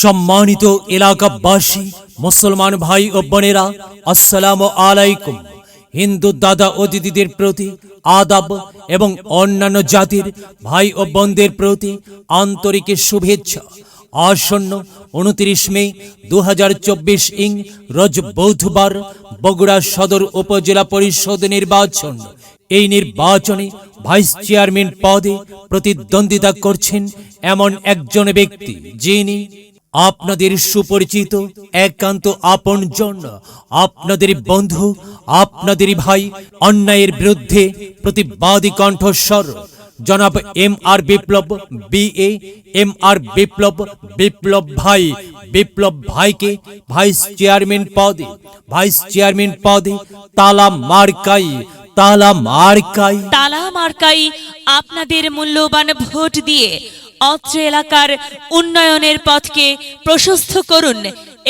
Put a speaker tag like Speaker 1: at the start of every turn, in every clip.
Speaker 1: সম্মানিত এলাকাবাসী, মুসলমান ভাই ও বোনেরা, আসসালামু আলাইকুম। হিন্দু দাদা ও দিদিদের প্রতি আদাব এবং অন্যান্য জাতির ভাই ও বোনদের প্রতি আন্তরিক শুভেচ্ছা। আসন্ন উনত্রিশ মে দু হাজার চব্বিশ ইং রোজ বুধবার বগুড়া সদর উপজেলা পরিষদ নির্বাচন। এই নির্বাচনে ভাইস চেয়ারম্যান পদে প্রতিদ্বন্দ্বিতা করছেন এমন একজন ব্যক্তি যিনি আপনাদের সুপরিচিত, একান্ত আপনজন আপনাদের বন্ধু, আপনাদের ভাই, অন্যায়ের বিরুদ্ধে প্রতিবাদী কণ্ঠস্বর। জনাব M R Biplob BA M R Biplob Biplob ভাই, বিপ্লব ভাইকে ভাইস চেয়ারম্যান পদে, ভাইস চেয়ারম্যান পদে তালা মার্কাই তালা মার্কাই।
Speaker 2: তালা মার্কাই আপনাদের মূল্যবান ভোট দিয়ে অত্র এলাকার উন্নয়নের পথকে প্রশস্ত করুন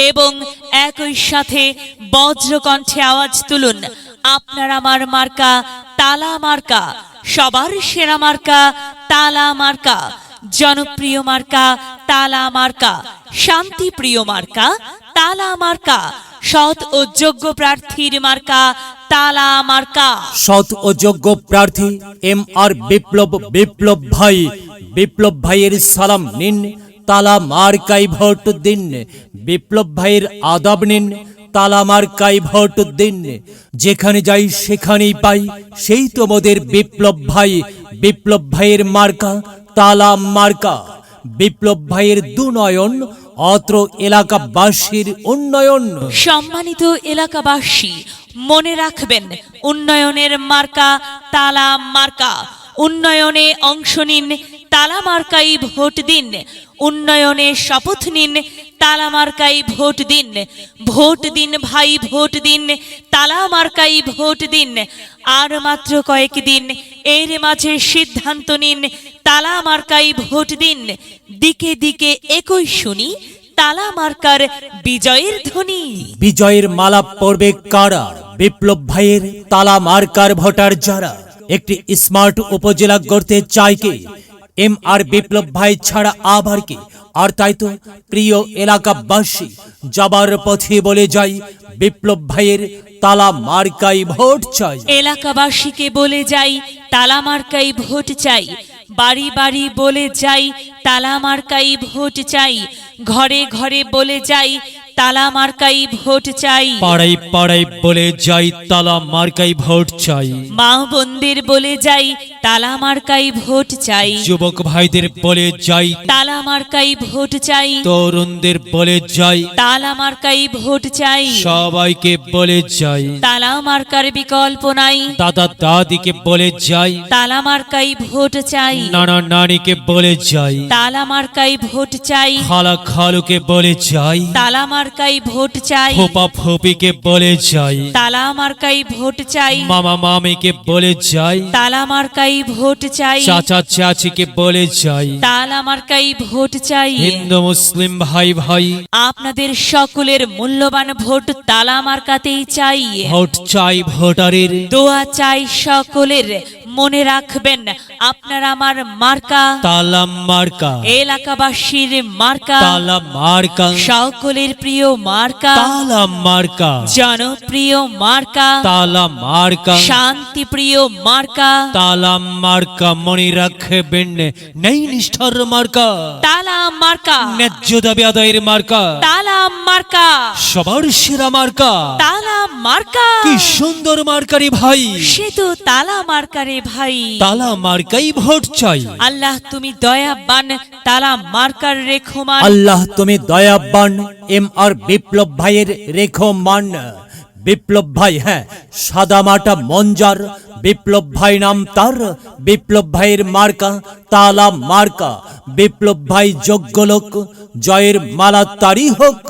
Speaker 2: এবং একই সাথে বজ্রকণ্ঠে আওয়াজ তুলুন। আপনার আমার মার্কা তালা মার্কা, সবার সেরা মার্কা তালা মার্কা, জনপ্রিয় মার্কা তালা মার্কা, শান্তিপ্রিয় মার্কা তালা মার্কা। সৎ ও যোগ্য প্রার্থীর মার্কা তালা মার্কা।
Speaker 1: সৎ ও যোগ্য প্রার্থী এম আর বিপ্লব বিপ্লব ভাই। বিপ্লব ভাইয়ের সালাম নিন, তালা মার্কাই ভোট দিন। বিপ্লব ভাইয়ের আদাব নিন, তালা মার্কাই ভোট দিন। যেখানে যাই সেখানেই পাই, সেই তোমাদের বিপ্লব ভাই। বিপ্লব ভাইয়ের মার্কা, তালা মার্কা। বিপ্লব ভাইয়ের দুনয়ন অত্র এলাকাবাসীর উন্নয়ন।
Speaker 2: সম্মানিত এলাকাবাসী, মনে রাখবেন, উন্নয়নের মার্কা তালা মার্কা। উন্নয়নে অংশ নিন, তালা মার্কাই ভোট দিন। উন্নয়নে শপথ নিন, তালা মার্কাই ভোট দিন। ভোট দিন ভাই, ভোট দিন, তালা মার্কাই ভোট দিন। আর মাত্র কয়েক দিন এর মাঝে সিদ্ধান্ত নিন তালা মার্কাই ভোট দিন। দিকে দিকে একই শুনি তালা মার্কার বিজয়ের ধ্বনি।
Speaker 1: বিজয়ের মালা পড়বে কারা? বিপ্লব ভাইয়ের তালা মার্কার ভোটার যারা? একটি স্মার্ট উপজেলা গড়তে চায় কে? এম আর বিপ্লব ভাই ছাড়া আবার কে? আর তাই তো প্রিয় এলাকাবাসী যাবার পথে বলে যাই বিপ্লব ভাইয়ের তালা মার্কাই ভোট চাই।
Speaker 2: এলাকাবাসীকে বলে যাই তালা মার্কাই ভোট চাই। বাড়ি বাড়ি বলে যাই তালা মার্কাই ভোট চাই। ঘরে ঘরে বলে যাই তালা মার্কাই ভোট চাই।
Speaker 1: পাড়াই পাড়াই বলে যাই তালা মার্কাই ভোট চাই।
Speaker 2: মা বোনদের বলে যাই তালা মার্কাই ভোট চাই।
Speaker 1: যুবক ভাইদের বলে যাই।
Speaker 2: তালা মার্কাই ভোট চাই।
Speaker 1: তরুণদের বলে যাই।
Speaker 2: তালা মার্কাই ভোট চাই।
Speaker 1: সবাইকে বলে যাই।
Speaker 2: তালা মার্কার বিকল্প নাই।
Speaker 1: দাদা দাদিকে বলে যাই।
Speaker 2: তালা মার্কাই ভোট চাই।
Speaker 1: নানা নানিকে বলে যাই।
Speaker 2: তালা মার্কাই ভোট চাই।
Speaker 1: খালা খালুকে বলে যাই।
Speaker 2: তালা মার্কাই ভোট চাই।
Speaker 1: ফোপা ফোপিকে বলে যাই।
Speaker 2: তালা মার্কাই ভোট চাই।
Speaker 1: মামা মামিকে বলে যাই।
Speaker 2: তালা মার্কাই ভোট চাই।
Speaker 1: চাচা চাচিকে বলে যাই।
Speaker 2: তালা মার্কাই ভোট চাই।
Speaker 1: হিন্দু মুসলিম ভাই ভাই।
Speaker 2: আপনাদের সকলের মূল্যবান ভোট তালা মার্কাতেই চাই।
Speaker 1: ভোট চাই ভোটারের।
Speaker 2: দোয়া চাই সকলের। মনে রাখবেন আপনার আমার মার্কা।
Speaker 1: তালাম মার্কা।
Speaker 2: এলাকাবাসীর মার্কা।
Speaker 1: তালা মার্কা।
Speaker 2: সকলের প্রিয় মার্কা।
Speaker 1: তালাম মার্কা।
Speaker 2: জনপ্রিয় মার্কা।
Speaker 1: তালা মার্কা।
Speaker 2: শান্তি প্রিয় মার্কা।
Speaker 1: তালাম মার্কা মনে রাখবেন নেই নিষ্ঠার মার্কা।
Speaker 2: তালা মার্কা।
Speaker 1: ন্যায্য দাবি আদায়ের মার্কা।
Speaker 2: তালা মার্কা।
Speaker 1: সবার সেরা মার্কা।
Speaker 2: তালা মার্কা।
Speaker 1: কি সুন্দর মার্কারি ভাই।
Speaker 2: সে তো তালা মার্কারে ভাই।
Speaker 1: তালা মার্কাই ভোট চাই।
Speaker 2: আল্লাহ তুমি দয়াবান তালা মার্কার রেখমান।
Speaker 1: আল্লাহ তুমি দয়াবান এম আর বিপ্লব ভাইয়ের রেখো মান বিপ্লব ভাই হ্যাঁ সাদা মাটা মঞ্জার। বিপ্লব ভাই নাম তার বিপ্লব ভাইয়ের মার্কা তালা মার্কা। বিপ্লব ভাই যোগ্য লোক জয়ের মালা তারি হোক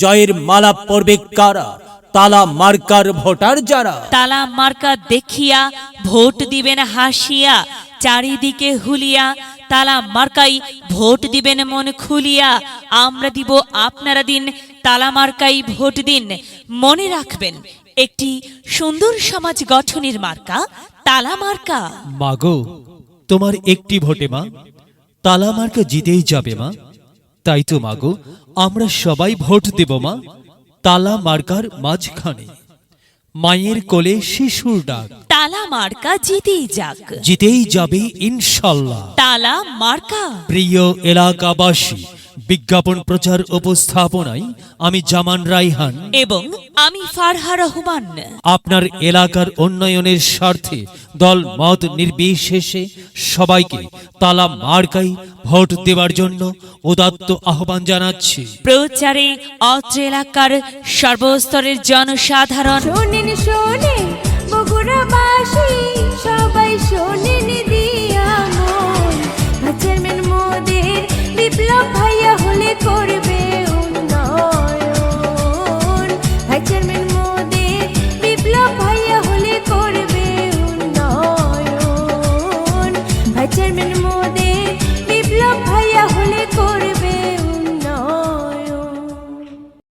Speaker 1: জয়ের মালা পড়বে কারা? তালা মার্কার ভোটার যারা।
Speaker 2: তালা মার্কা দেখিয়া ভোট দিবেন হাসিয়া চারিদিকে হুলিয়া তালা মার্কাই ভোট দিবেন মন খুলিয়া আমরা দিব আপনারা দিন তালা মার্কাই ভোট দিন। মনে রাখবেন একটি সুন্দর সমাজ গঠনের মার্কা তালা মার্কা।
Speaker 1: মাগো তোমার একটি ভোটে মা তালা মার্কা জিতেই যাবে মা। তাই তো মাগো আমরা সবাই ভোট দেব মা। তালা মার্কার মাঝখানে। মায়ের কোলে শিশুর ডাক।
Speaker 2: তালা মার্কা জিতেই যাক।
Speaker 1: জিতেই যাবে ইনশাল্লাহ।
Speaker 2: তালা মার্কা।
Speaker 1: প্রিয় এলাকাবাসী বিজ্ঞাপন প্রচার উপস্থাপনায় আমি জামান রাইহান।
Speaker 2: এবং আমি ফারহা রহমান।
Speaker 1: আপনার এলাকার উন্নয়নের স্বার্থে দল মত নির্বিশেষে সবাইকে তালা মার্কাই ভোট দেওয়ার জন্য উদাত্ত আহ্বান জানাচ্ছি।
Speaker 2: প্রচারে অত্র এলাকার সর্বস্তরের জনসাধারণ।
Speaker 3: শোনেন শোনেন বগুড়াবাসী সবাই শোনেন।